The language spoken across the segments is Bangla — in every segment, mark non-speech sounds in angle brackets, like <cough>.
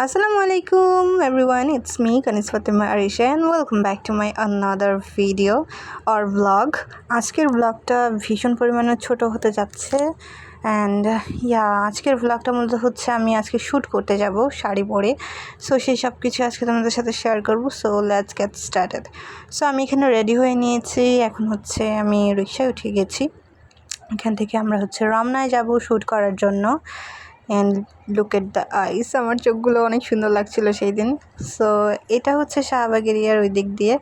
Assalamu আলাইকুম everyone it's me Kanis Fatima Arisha, and welcome back to my another video or vlog. আজকের ব্লগটা ভীষণ পরিমাণে ছোট হতে যাচ্ছে অ্যান্ড ইয়া আজকের ব্লগটা মূলত হচ্ছে আমি আজকে শ্যুট করতে যাব শাড়ি পরে। সো সেই সব কিছু আজকে তোমাদের সাথে শেয়ার করব so let's get started so আমি এখানে রেডি হয়ে নিয়েছি, এখন হচ্ছে আমি রিক্সায় উঠে গেছি। এখান থেকে আমরা হচ্ছে রমনায় যাব শ্যুট করার জন্য। And look at the eyes আমার চোখগুলো অনেক সুন্দর লাগছিল সেই দিন সো এটা হচ্ছে শাহবাগ এরিয়ার ওই দিক দিয়ে।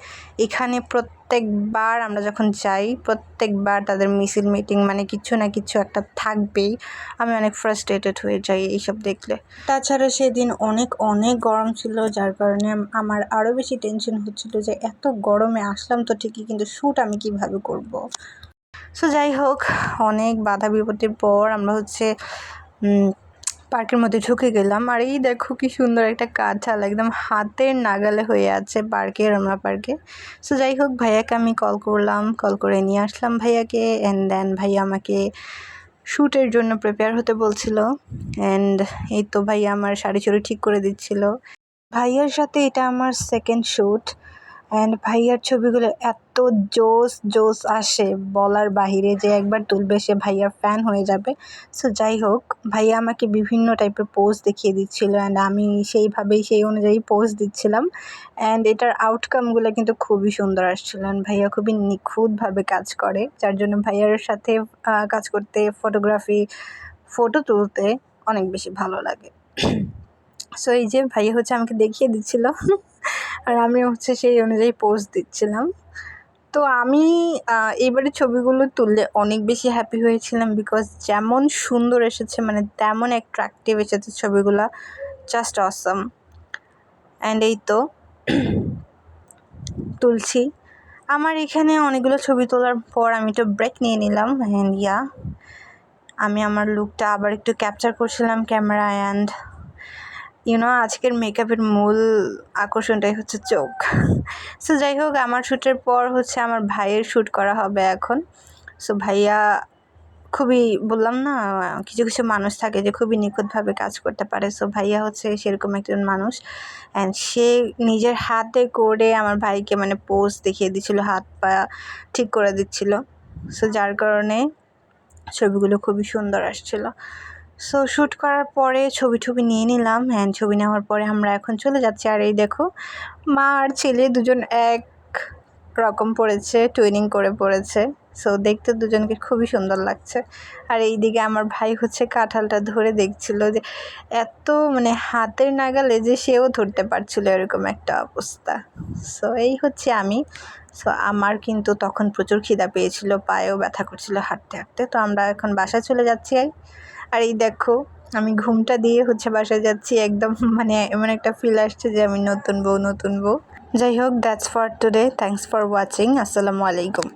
এখানে প্রত্যেকবার আমরা যখন যাই, প্রত্যেকবার তাদের মিছিল, মিটিং মানে কিছু না কিছু একটা থাকবেই। আমি অনেক ফ্রাস্ট্রেটেড হয়ে যাই এইসব দেখলে। তাছাড়া সেদিন অনেক অনেক গরম ছিল, যার কারণে আমার আরও বেশি টেনশন হচ্ছিল যে এত গরমে আসলাম তো ঠিকই, কিন্তু শ্যুট আমি কীভাবে করব। সো যাই হোক, অনেক বাধা বিপত্তির পর আমরা হচ্ছে পার্কের মধ্যে ঢুকে গেলাম। আর এই দেখো কি সুন্দর একটা কাঁঠাল একদম হাতের নাগালে হয়ে আছে পার্কে, রমনা পার্কে। সো যাই হোক, ভাইয়াকে আমি কল করলাম কল করে নিয়ে আসলাম ভাইয়াকে অ্যান্ড দেন ভাইয়া আমাকে শ্যুটের জন্য প্রিপেয়ার হতে বলছিল। অ্যান্ড এই তো ভাইয়া আমার শাড়ি চুড়ি ঠিক করে দিচ্ছিল। ভাইয়ার সাথে এটা আমার সেকেন্ড শ্যুট অ্যান্ড ভাইয়ার ছবিগুলো এত জোস জোস আসে বলার বাহিরে যে একবার তুলবে সে ভাইয়ার ফ্যান হয়ে যাবে। সো যাই হোক, ভাইয়া আমাকে বিভিন্ন টাইপের পোজ দেখিয়ে দিচ্ছিল অ্যান্ড আমি সেইভাবেই সেই অনুযায়ী পোজ দিচ্ছিলাম। অ্যান্ড এটার আউটকামগুলো কিন্তু খুবই সুন্দর আসছিল অ্যান্ড ভাইয়া খুবই নিখুঁতভাবে কাজ করে, যার জন্য ভাইয়ার সাথে কাজ করতে ফটোগ্রাফি ফটো তুলতে অনেক বেশি ভালো লাগে। <coughs> সো এই যে ভাইয়া হচ্ছে আমাকে দেখিয়ে দিচ্ছিল। <laughs> আর আমি হচ্ছে সেই অনুযায়ী পোজ দিচ্ছিলাম। তো আমি এবারে ছবিগুলো তুললে অনেক বেশি হ্যাপি হয়েছিলাম বিকজ যেমন সুন্দর এসেছে মানে তেমন অ্যাট্রাকটিভ এসেছে ছবিগুলো জাস্ট অসম অ্যান্ড এই তো, <coughs> তুলছি। আমার এখানে অনেকগুলো ছবি তোলার পর আমি একটু ব্রেক নিয়ে নিলাম অ্যান্ড ইয়া আমি আমার লুকটা আবার একটু ক্যাপচার করছিলাম ক্যামেরা অ্যান্ড ইউনো আজকের মেকআপের মূল আকর্ষণটাই হচ্ছে চোখ। সো যাই হোক আমার শ্যুটের পর হচ্ছে আমার ভাইয়ের শ্যুট করা হবে এখন। সো ভাইয়া খুবই, বললাম না, কিছু কিছু মানুষ থাকে যে খুবই নিখুঁতভাবে কাজ করতে পারে। সো ভাইয়া হচ্ছে সেরকম একজন মানুষ। অ্যান্ড সে নিজের হাতে করে আমার ভাইকে মানে পোজ দেখিয়ে দিচ্ছিল হাত পা ঠিক করে দিচ্ছিল। সো যার কারণে ছবিগুলো খুবই সুন্দর আসছিল। সো শ্যুট করার পরে ছবি টবি নিয়ে নিলাম অ্যান্ড ছবি নেওয়ার পরে আমরা এখন চলে যাচ্ছি। আর এই দেখো, মা আর ছেলে দুজন এক রকম পড়েছে টুইনিং করে পড়েছে। সো দেখতে দুজনকে খুবই সুন্দর লাগছে। আর এই দিকে আমার ভাই হচ্ছে কাঁঠালটা ধরে দেখছিল যে এত মানে হাতের নাগালে যে সেও ধরতে পারছিল এরকম একটা অবস্থা। সো এই হচ্ছে আমি। সো আমার কিন্তু তখন প্রচুর খিদা পেয়েছিল, পায়েও ব্যথা করছিল হাঁটতে হাঁটতে। তো আমরা এখন বাসায় চলে যাচ্ছি। আর এই দেখো, আমি ঘুমটা দিয়ে হচ্ছে বাসায় যাচ্ছি, একদম মানে এমন একটা ফিল আসছে যে আমি নতুন বউ নতুন বউ। যাই হোক that's for today thanks for watching আসসালামু আলাইকুম।